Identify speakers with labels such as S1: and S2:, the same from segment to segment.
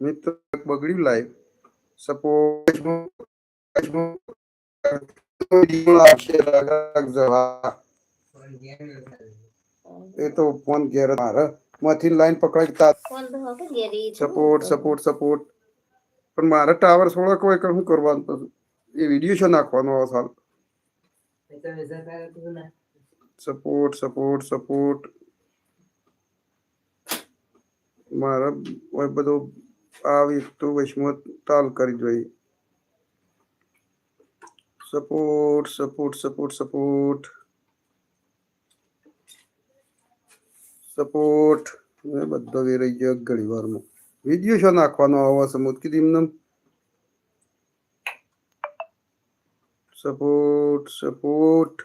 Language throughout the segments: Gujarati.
S1: મિત્ર બગડ્યું લાઈવ સપોઝ એ તો ફોન ઘેર મારે માંથી લાઈન પકડાઈ તા
S2: ફોન તો હવે ઘેરી તો
S1: સપોર્ટ સપોર્ટ સપોર્ટ પણ મારે ટાવર થોડોક હોય કે શું કરવાનું પછી એ વિડીયો છે નાખવાનો આ સાલ સપોર્ટ સપોર્ટ સપોર્ટ મારે હોય બધું આવી તો વૈષ્ણવ તાલ કરી જોઈ. Support support support support. Support. બધો વેરાઈ ગયો ઘણી વારમાં. વીડિયો શો નાખવાનો આવો સમૂત કીધી એમને? सपोर्ट सपोर्ट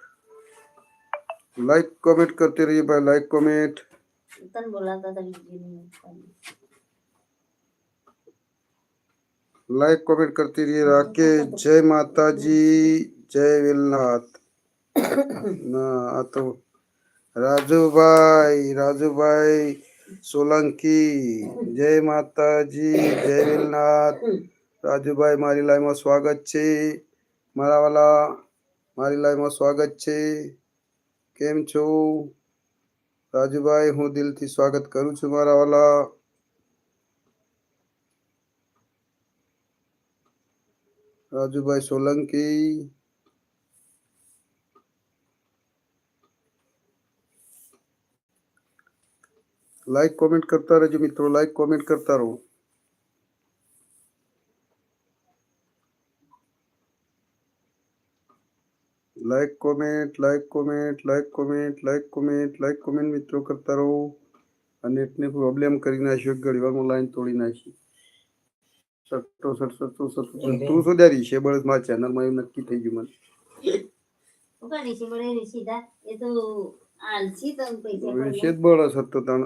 S1: लाइक कमेंट करते रहिए भाई लाइक कमेंट
S2: बोला था
S1: लाइक कमेंट करते रहिए राकेश जय माता जी जय वेलनाथ ના આ તો રાજુભાઈ રાજુભાઈ સોલંકી જય માતાજી જય વેલનાથ રાજુભાઈ મારી લાઈવમાં સ્વાગત છે મારા વાલા મારી લાઈવમાં સ્વાગત છે કેમ છો રાજુભાઈ હું દિલથી સ્વાગત કરું છું મારા વાલા રાજુભાઈ સોલંકી. લાઈક કોમેન્ટ કરતા રહેજો મિત્રો લાઈક કોમેન્ટ કરતા રહો. Like comment like comment like comment like comment like comment મિત્રો કરતા રહો. અને નેટને પ્રોબ્લેમ કરી નાખ્યો ઘણી વારમાં લાઈન તોડી નાખી સટ્ટો સટ સટ્ટો સટ્ટો તું દારી છે? બળદમાં ચેનલમાં એવું નક્કી થઈ ગયું મને.
S2: નીચે મળે સીધા એ તો આલસી તો પૈસા
S1: જ બળદ હતો તણ.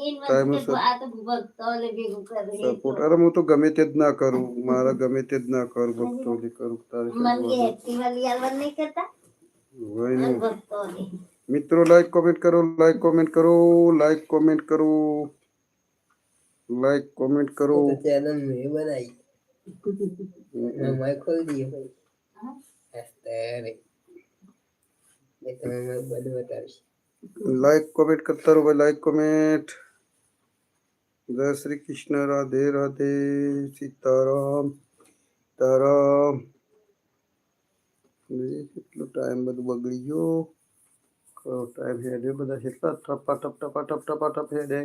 S2: એ
S1: time
S2: મસ્ત
S1: સર.
S2: આ તો ભક્તો ને ભેગું કરે એ તો.
S1: સપોર્ટ અરે હું તો ગમે તે જ ના કરું. મારા ગમે તે જ ના કરું ભક્તો કરું તારે મિત્રો લાઈક કોમેન્ટ કરો લાઈક કોમેન્ટ કરો લાઈક કોમેન્ટ કરો. લાઈક કોમેન્ટ કરો
S3: ચેનલ મેં બનાવી મેં ખોલ દીએ ભાઈ
S2: હા?
S3: અત્યારે મેં તમે મેં બધું બતાવીશ
S1: લાઈક કોમેન્ટ કરતા રહો ભાઈ લાઈક કોમેન્ટ જય શ્રી કૃષ્ણ રાધે રાધે સીતારામ સીતારામ જોઈએ કેટલો ટાઈમ બધું બગડી ગયો કયો ટાઈમ હેડે બધા કેટલા ટપા ટપ ટપા ટપ ટપા ટપ હેડે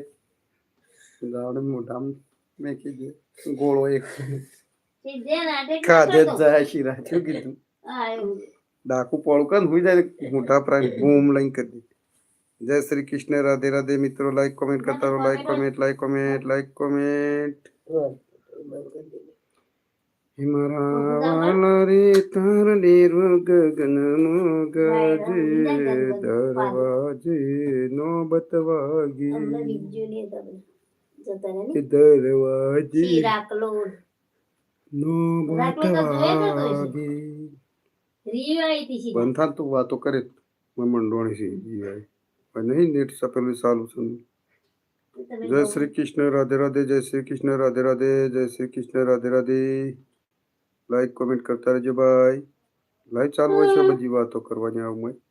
S1: ગાવડે મોઢામાં મેકી દે. ગોળો એક. ખાધે. જાય શીરા શું કીધું. ડાકુ પોળું કર હુઈ જાય મોટા પ્રાણ બૂમ લઈને કરી દે. જય શ્રી કૃષ્ણ રાધે રાધે મિત્રો લાઈક કોમેન્ટ કરતા રહો like comment like comment like comment મારા વાલા રે તાર ડેરો ગગન ગાજે દરવાજે નો બતવાગી
S2: રહે ને. સીધા.
S1: બંધ તું વાતો કરે મેં મંડોણી છે જીવાય પણ નહીં નેટ સપેલું સારું છે. જય શ્રી કૃષ્ણ રાધે રાધે જય શ્રી કૃષ્ણ રાધે રાધે જય શ્રી કૃષ્ણ રાધે રાધે. લાઈક કોમેન્ટ કરતા રહેજો ભાઈ. લાઈવ ચાલુ હોય છે બધી વાતો કરવાની આવું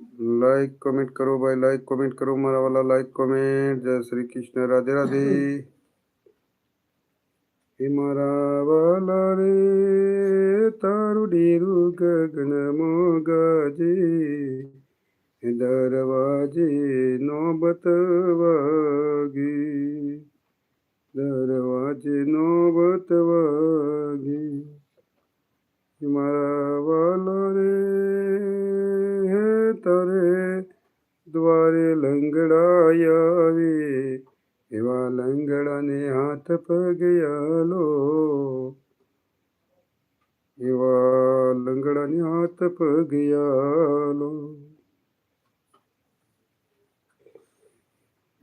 S1: લાઈક કોમેન્ટ કરો ભાઈ લાઈક કોમેન્ટ કરો. મારા વાલા લાઈક કોમેન્ટ જય શ્રી કૃષ્ણ. રાધે રાધે. હે મારા વાલા રે, તારું ડેરું ગગન મોગાજે દરવાજે નોબત આવે એવા લંગડાને હાથ પગયાલો એવા લંગડાને હાથ પગયાલો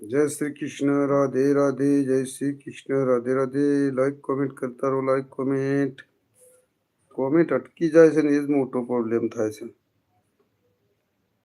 S1: જય શ્રી કૃષ્ણ રાધે રાધે જય શ્રી કૃષ્ણ રાધે રાધે લાઈક કોમેન્ટ કરતા રહો લાઈક કોમેન્ટ કોમેન્ટ અટકી જાય છે ને એ જ મોટો પ્રોબ્લેમ થાય છે